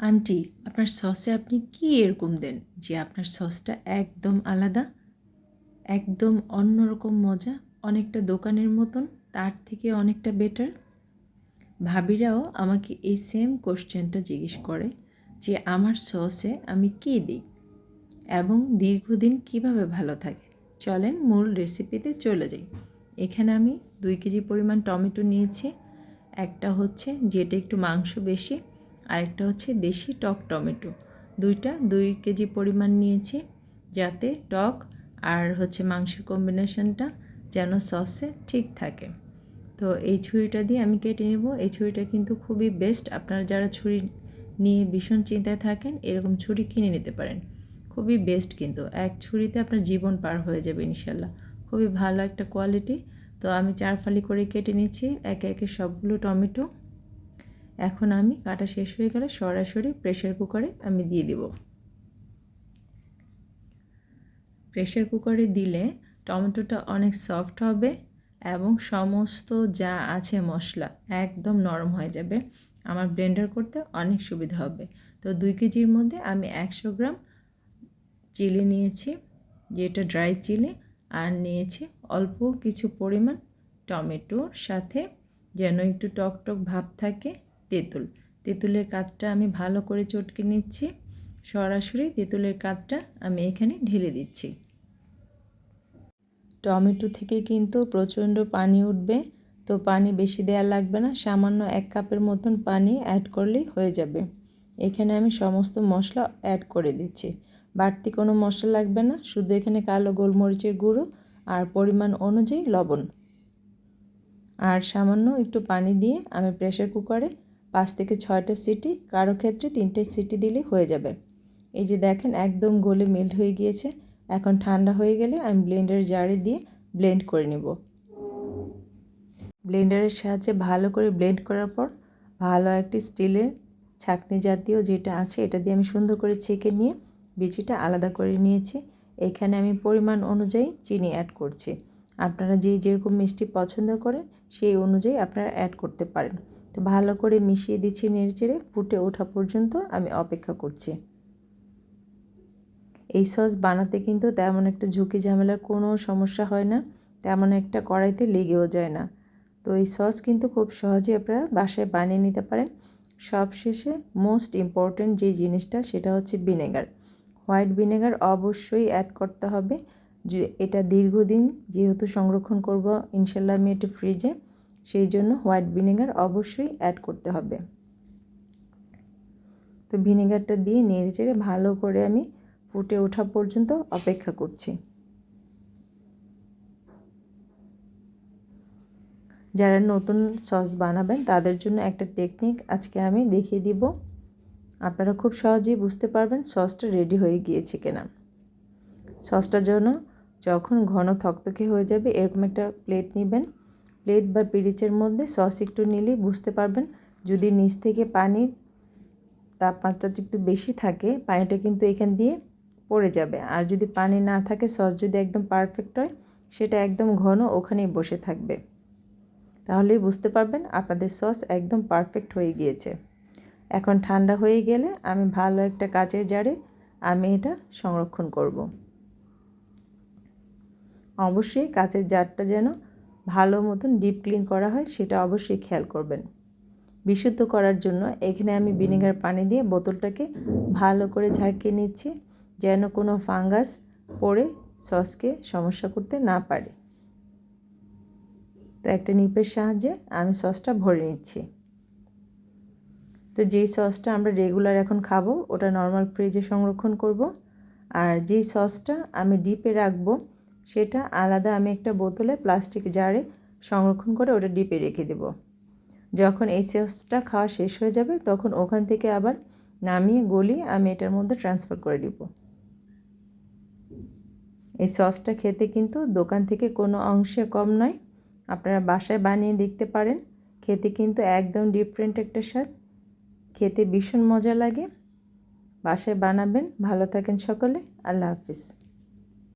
Aunty, আপনার সসে আপনি কি এরকম দেন যে আপনার সসটা একদম আলাদা, একদম অন্যরকম মজা, অনেকটা দোকানের মতন, তার থেকে অনেকটা বেটার ভাবিরাও আমাকে এই সেম কোশ্চেনটা জিজ্ঞেস করে যে আমার সসে আমি কী দিই এবং দীর্ঘদিন কীভাবে ভালো থাকে? চলেন মূল রেসিপিতে চলে যাই। এখানে আমি দুই কেজি পরিমাণ টমেটো নিয়েছি, একটা হচ্ছে যেটা একটু মাংস বেশি আরেকটা হচ্ছে দেশি টক টমেটো। দুইটা দুই কেজি পরিমাণ নিয়েছি যাতে টক আর হচ্ছে মাংসের কম্বিনেশনটা যেন সসে ঠিক থাকে। তো এই ছুরিটা দিয়ে আমি কেটে নেব। এই ছুরিটা কিন্তু খুবই বেস্ট আপনারা যারা ছুরি নিয়ে ভীষণ চিন্তায় থাকেন, এরকম ছুরি কিনে নিতে পারেন। খুবই বেস্ট কিন্তু। এক ছুরিতে আপনার জীবন পার হয়ে যাবে ইনশাল্লাহ। খুবই ভালো একটা কোয়ালিটি তো আমি চার ফালি করে কেটে নিচ্ছি। একে একে সবগুলো টমেটো এখন আমি কাটা শেষ হয়ে গেলে সরাসরি প্রেশার কুকারে আমি দিয়ে দেব। প্রেশার কুকারে দিলে টমেটোটা অনেক সফট হবে এবং সমস্ত যা আছে মশলা একদম নরম হয়ে যাবে। আমার ব্লেন্ডার করতে অনেক সুবিধা হবে। তো দুই কেজির মধ্যে আমি একশো গ্রাম চিলি নিয়েছি, যেটা ড্রাই চিলি, আর নিয়েছি অল্প কিছু পরিমাণ টমেটোর সাথে যেন একটু টক টক ভাব থাকে। তেঁতুল। তেঁতুলের কাঠটা আমি ভালো করে চটকে নিচ্ছি। সরাসরি তেঁতুলের কাঠটা আমি এখানে ঢেলে দিচ্ছি। টমেটো থেকে কিন্তু প্রচণ্ড পানি উঠবে, তো পানি বেশি দেওয়া লাগবে না। সামান্য এক কাপের মতন পানি অ্যাড করলেই হয়ে যাবে। এখানে আমি সমস্ত মশলা অ্যাড করে দিচ্ছি। বাড়তি কোনো মশলা লাগবে না, শুধু এখানে কালো গোলমরিচের গুঁড়ো আর পরিমাণ অনুযায়ী লবণ। আর সামান্য একটু পানি দিয়ে আমি প্রেশার কুকারে পাঁচ থেকে ছয়টা সিটি, কারও ক্ষেত্রে তিনটে সিটি দিলে হয়ে যাবে। এই যে দেখেন, একদম গোলে মেল্ট হয়ে গিয়েছে। এখন ঠান্ডা হয়ে গেলে আমি ব্লেন্ডার জারে দিয়ে ব্লেন্ড করে নেব। ব্লেন্ডারের সাহায্যে ভালো করে ব্লেন্ড করার পর ভালো একটি স্টিলের ছাকনি জাতীয় যেটা আছে, এটা দিয়ে আমি সুন্দর করে ছেঁকে নিয়ে বিচিটা আলাদা করে নিয়েছি। এখানে আমি পরিমাণ অনুযায়ী চিনি অ্যাড করছি। আপনারা যে যেরকম মিষ্টি পছন্দ করেন, সেই অনুযায়ী আপনারা অ্যাড করতে পারেন। তো ভালো করে মিশিয়ে দিচ্ছি নেড়েচেড়ে, ফুটে ওঠা পর্যন্ত আমি অপেক্ষা করছি। এই সস বানাতে কিন্তু তেমন একটা ঝুঁকি ঝামেলার কোনো সমস্যা হয় না, তেমন একটা কড়াইতে লেগেও যায় না। তো এই সস কিন্তু খুব সহজে আপনারা বাসায় বানিয়ে নিতে পারেন। সবশেষে মোস্ট ইম্পর্ট্যান্ট যে জিনিসটা সেটা হচ্ছে ভিনেগার। হোয়াইট ভিনেগার অবশ্যই অ্যাড করতে হবে। যে এটা দীর্ঘদিন যেহেতু সংরক্ষণ করব, ইনশাল্লাহ আমি এটা ফ্রিজে সেই জন্য হোয়াইট ভিনেগার অবশ্যই অ্যাড করতে হবে। তো ভিনেগারটা দিয়ে নেড়ে চেড়ে ভালো করে আমি ফুটে ওঠা পর্যন্ত অপেক্ষা করছি। যারা নতুন সস বানাবেন, তাদের জন্য একটা টেকনিক আজকে আমি দেখিয়ে দিব। আপনারা খুব সহজেই বুঝতে পারবেন সসটা রেডি হয়ে গিয়েছে কিনা। সসটার জন্য যখন ঘন থকথকে হয়ে যাবে, এরকম একটা প্লেট নেবেন। প্লেট বা পিরিচের মধ্যে সস একটু নিলেই বুঝতে পারবেন। যদি নিচ থেকে পানির তাপমাত্রাটা একটু বেশি থাকে, পানিটা কিন্তু এখান দিয়ে পড়ে যাবে। আর যদি পানি না থাকে, সস যদি একদম পারফেক্ট হয়, সেটা একদম ঘন ওখানেই বসে থাকবে। তাহলেই বুঝতে পারবেন আপনাদের সস একদম পারফেক্ট হয়ে গিয়েছে। এখন ঠান্ডা হয়ে গেলে আমি ভালো একটা কাচের জারে আমি এটা সংরক্ষণ করব। অবশ্যই কাচের জারটা যেন ভালো মতন ডিপ ক্লিন করা হয়, সেটা অবশ্যই খেয়াল করবেন। বিশুদ্ধ করার জন্য এখানে আমি ভিনেগার পানি দিয়ে বোতলটাকে ভালো করে ঝাঁকিয়ে নিচ্ছি, যেন কোনো ফাঙ্গাস পড়ে, সসকে সমস্যা করতে না পারে। তো একটা নিপের সাহায্যে আমি সসটা ভরে নিচ্ছি। তো যেই সসটা আমরা রেগুলার এখন খাব, ওটা নর্মাল ফ্রিজে সংরক্ষণ করব, আর যেই সসটা আমি ডিপে রাখব সেটা আলাদা আমি একটা বোতলে প্লাস্টিক জারে সংরক্ষণ করে ওটা ডিপে রেখে দেব। যখন এই সসটা খাওয়া শেষ হয়ে যাবে, তখন ওখান থেকে আবার নামিয়ে গলিয়ে আমি এটার মধ্যে ট্রান্সফার করে দিব। এই সসটা খেতে কিন্তু দোকান থেকে কোনো অংশে কম নয়। আপনারা বাসায় বানিয়ে দেখতে পারেন। খেতে কিন্তু একদম ডিফারেন্ট একটা স্বাদ। খেতে ভীষণ মজা লাগে। বাসায় বানাবেন। ভালো থাকেন সকলে। আল্লাহ হাফিজ।